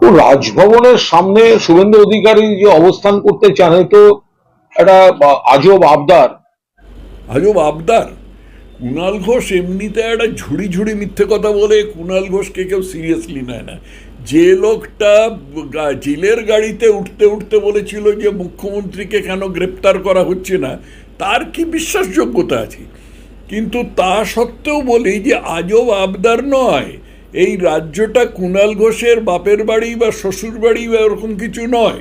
ও রাজভবনের সামনে শুভেন্দু অধিকারী যে অবস্থান করতে চান তো একটা আজব আবদার। আজব আবদার? কুণাল ঘোষ এমনিতে একটা ঝুড়ি ঝুড়ি মিথ্যে কথা বলে কুণাল ঘোষকে কেউ সিরিয়াসলি নেয় না। যে লোকটা জেলের গাড়িতে উঠতে উঠতে বলেছিল যে মুখ্যমন্ত্রীকে কেন গ্রেপ্তার করা হচ্ছে না, তার কি বিশ্বাসযোগ্যতা আছে? কিন্তু তা সত্ত্বেও বলি যে আজব আবদার নয়। এই রাজ্যটা কুণাল ঘোষের বাপের বাড়ি বা শ্বশুর বাড়ি বা এরকম কিছু নয়।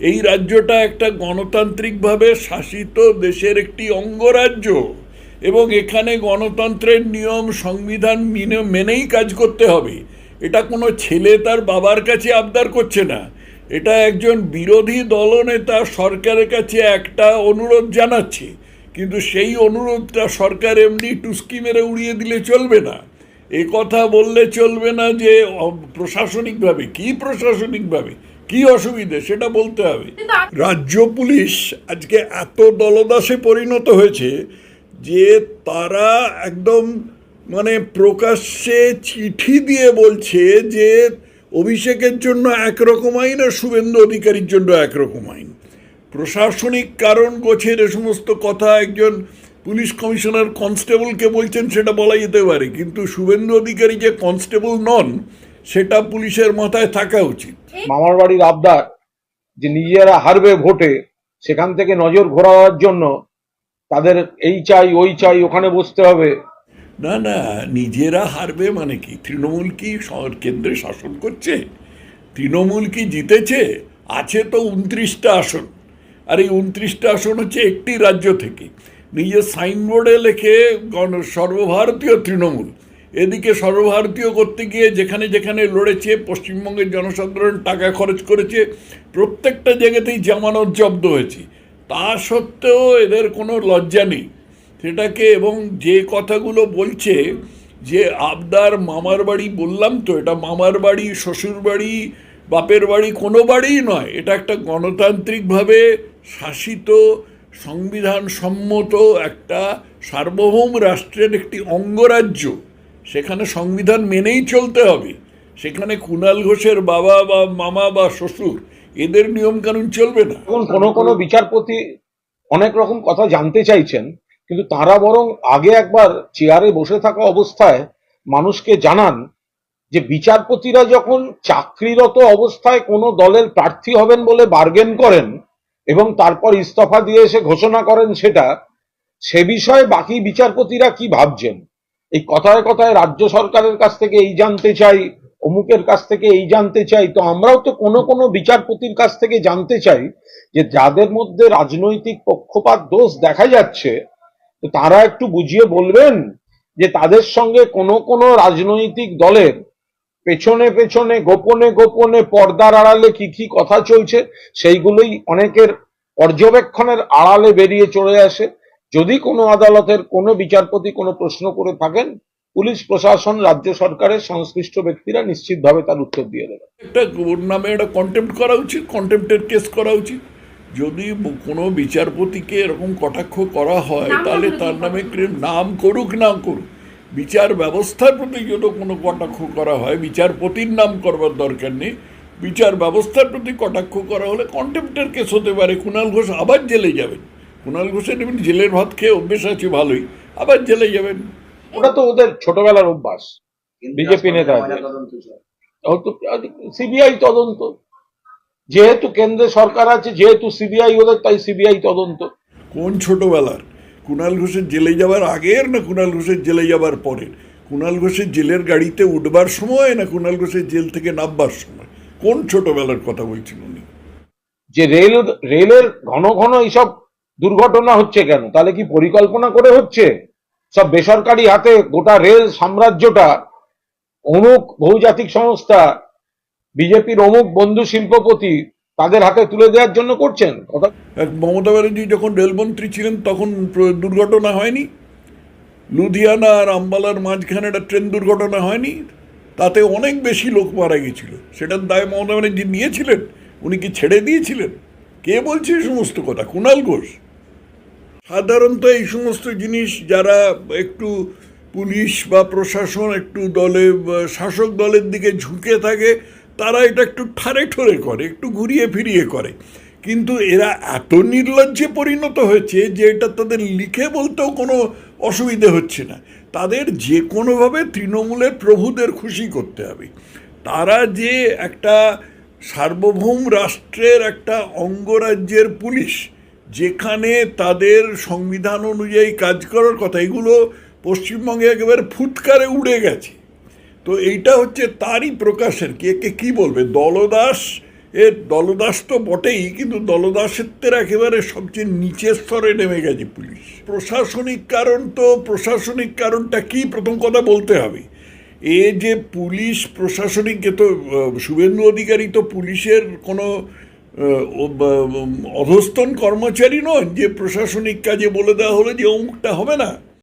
এই রাজ্যটা একটা গণতান্ত্রিকভাবে শাসিত দেশের একটি অঙ্গরাজ্য এবং এখানে গণতন্ত্রের নিয়ম, সংবিধান মেনে- মেনেই কাজ করতে হবে। এটা কোনো ছেলে তার বাবার কাছে আবদার করছে না। এটা একজন বিরোধী দলনেতা সরকারের কাছে একটা অনুরোধ জানাচ্ছে। কিন্তু সেই অনুরোধটা সরকার এমনি টুস্কি মেরে উড়িয়ে দিলে চলবে না। এ কথা বললে চলবে না যে প্রশাসনিকভাবে কি প্রশাসনিকভাবে? কি অসুবিধে? সেটা বলতে হবে। রাজ্য পুলিশ আজকে এত দলদাসে পরিণত হয়েছে যে তারা একদম মানে প্রকাশ্যে চিঠি দিয়ে বলছে যে অভিষেকের জন্য একরকম আইন আর শুভেন্দু অধিকারীর জন্য একরকম আইন। প্রশাসনিক কারণ গোছের এ সমস্ত কথা একজন পুলিশ কমিশনার কনস্টেবলকে বলছেন সেটা বলা যেতে পারে কিন্তু শুভেন্দু অধিকারী যে কনস্টেবল নন সেটা পুলিশের মাথায় থাকা উচিত। মামার বাড়ির আবদার যে নিজেরা হারবে ভোটে সেখান থেকে নজর ঘোরাবার জন্য তাদের এই চাই ওই চাই ওখানে বসতে হবে। না না নিজেরা হারবে মানে কি? তৃণমূল কি কেন্দ্রে শাসন করছে? তৃণমূল কি জিতেছে? আছে তো উনত্রিশটা আসন। আর এই উনত্রিশটা আসন হচ্ছে একটি রাজ্য থেকে। নিজের সাইনবোর্ডে লেখে গণ, সর্বভারতীয় তৃণমূল। এদিকে সর্বভারতীয় করতে গিয়ে যেখানে যেখানে লড়েছে, পশ্চিমবঙ্গের জনসাধারণ টাকা খরচ করেছে, প্রত্যেকটা জায়গাতেই জামানত জব্দ হয়েছে। তা সত্ত্বেও এদের কোনো লজ্জা নেই। সেটাকে এবং যে কথাগুলো বলছে, যে আবদার মামার বাড়ি বললাম তো, এটা মামার বাড়ি, শ্বশুর বাড়ি, বাপের বাড়ি কোনো বাড়িই নয়। এটা একটা গণতান্ত্রিকভাবে শাসিত সংবিধান সম্মত একটা সার্বভৌম রাষ্ট্রের একটি অঙ্গরাজ্য, সেখানে সংবিধান মেনেই চলতে হবে। সেখানে কুণাল ঘোষের বাবা বা মামা বা শ্বশুর, এদের নিয়মকানুন চলবে না। এখন কোনো কোনো বিচারপতি অনেক রকম কথা জানতে চাইছেন, কিন্তু তারা বরং আগে একবার চেয়ারে বসে থাকা অবস্থায় মানুষকে জানান যে বিচারপতিরা যখন চাকরিরত অবস্থায় কোনো দলের প্রার্থী হবেন বলে বার্গেন করেন এবং তারপর ইস্তফা দিয়ে এসে ঘোষণা করেন সেটা, সে বিষয়ে বাকি বিচারপতিরা কি ভাবছেন? এই কথায় কথায় রাজ্য সরকারের কাছ থেকে এই জানতে চাই, অমুকের কাছ থেকে এই জানতে চাই। তো আমরাও তো কোনো কোনো বিচারপতির কাছ থেকে জানতে চাই যে যাদের মধ্যে রাজনৈতিক পক্ষপাত দোষ দেখা যাচ্ছে, তো তারা একটু বুঝিয়ে বলবেন যে তাদের সঙ্গে কোনো কোনো রাজনৈতিক দলের পেছনে পেছনে গোপনে গোপনে পর্দার আড়ালে কি কি কথা চলছে সেইগুলোই অনেকের পর্যবেক্ষণের আড়ালে বেরিয়ে চলে আসে। যদি কোনো আদালতের কোনো বিচারপতি কোনো প্রশ্ন করে থাকেন পুলিশ প্রশাসন রাজ্য সরকারের সংশ্লিষ্ট ব্যক্তিরা নিশ্চিতভাবে তার উত্তর দিয়ে দেবে একটা ওর নামে একটা কন্টেম্প করা উচিত কন্টেম্প্টের কেস করা উচিত। যদি কোনো বিচারপতিকে এরকম কটাক্ষ করা হয় তাহলে তার নামে নাম করুক না করুক। বিচার ব্যবস্থার প্রতি যদি কোনো কটাক্ষ করা হয় বিচারপতির নাম করবার দরকার নেই। বিচার ব্যবস্থার প্রতি কটাক্ষ করা হলে কন্টেম্প্টের কেস হতে পারে। কুণাল ঘোষ আবার জেলে যাবেন। কুণাল ঘোষের এমনি জেলের ভাত খেয়ে অভ্যেস আছে ভালোই। আবার জেলে যাবেন। ওটা তো ওদের ছোটবেলার অভ্যাস। বিজেপি নেতাদের সিবিআই তদন্ত। যেহেতু কেন্দ্রে সরকার আছে যেহেতু সিবিআই ওদের তাই সিবিআই তদন্ত। কোন ছোটবেলার? কুণাল ঘোষের জেলে যাবার আগের না কুণাল ঘোষের জেলে যাবার পরের? কুণাল ঘোষের জেলের গাড়িতে উঠবার সময় না কুণাল ঘোষের জেল থেকে নামবার সময়? কোন ছোটবেলার কথা বলছেন উনি? যে রেল, রেলের ঘন ঘন এইসব দুর্ঘটনা হচ্ছে কেন? তাহলে কি পরিকল্পনা করে হচ্ছে? সব বেসরকারি হাতে গোটা রেল সাম্রাজ্যটা অমুক বহুজাতিক সংস্থা, বিজেপির অমুক বন্ধু শিল্পপতি তাদের হাতে তুলে দেওয়ার জন্য করছেন? মমতা ব্যানার্জি যখন রেলমন্ত্রী ছিলেন, তখন দুর্ঘটনা হয়নি। লুধিয়ানা আর আম্বালার মাঝখানে একটা ট্রেন দুর্ঘটনা হয়নি। তাতে অনেক বেশি লোক মারা গেছিল। সেটার দায় মমতা ব্যানার্জি নিয়েছিলেন। উনি কি ছেড়ে দিয়েছিলেন? কে বলছে এই সমস্ত কথা? কুণাল ঘোষ। সাধারণত এই সমস্ত জিনিস যারা একটু পুলিশ বা প্রশাসন, একটু দলে শাসক দলের দিকে ঝুঁকে থাকে তারা এটা একটু ঠারে ঠোরে করে, একটু ঘুরিয়ে ফিরিয়ে করে। কিন্তু এরা এত নির্লজ্জে পরিণত হয়েছে যে এটা তাদের লিখে বলতেও কোনো অসুবিধে হচ্ছে না। তাদের যে কোনোভাবে তৃণমূলের প্রভুদের খুশি করতে হবে। তারা যে একটা সার্বভৌম রাষ্ট্রের একটা অঙ্গরাজ্যের পুলিশ, যেখানে তাদের সংবিধান অনুযায়ী কাজ করার কথা, এগুলো পশ্চিমবঙ্গে একেবারে ফুৎকারে উড়ে গেছে। তো এইটা হচ্ছে তারই প্রকাশের কি একে কি বলবে? দলদাস? এর দলদাস তো বটেই, কিন্তু দলদাসত্বের একেবারে সবচেয়ে নিচের স্তরে নেমে গেছে পুলিশ। প্রশাসনিক কারণ তো, প্রশাসনিক কারণটা কি? প্রথম কথা বলতে হবে। এ যে পুলিশ প্রশাসনিক এ তো শুভেন্দু অধিকারী তো পুলিশের কোনো অধস্তন কর্মচারী নন, যে প্রশাসনিক কাজে বলে দেওয়া হলো যে অমুকটা হবে না।